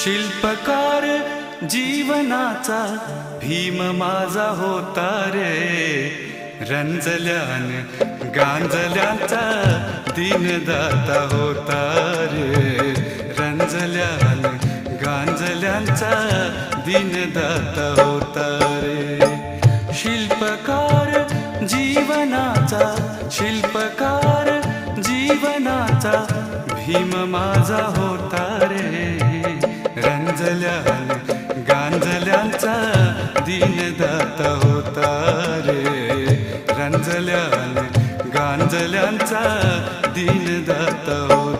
शिल्पकार जीवनाचा भीम माझा होता रे. रंजल्यान गांजल्याचा दिनदाता होता रे. रंजल्यान गांजल्यांचा दिनदाता होता रे. शिल्पकार जीवनाचा शिल्पकार जीवनाचा भीम माझा होता गांजल्यान गांजल्यांचा दीनदाता होता रे. रंजल्यान गांजल्यांचा दीनदाता होता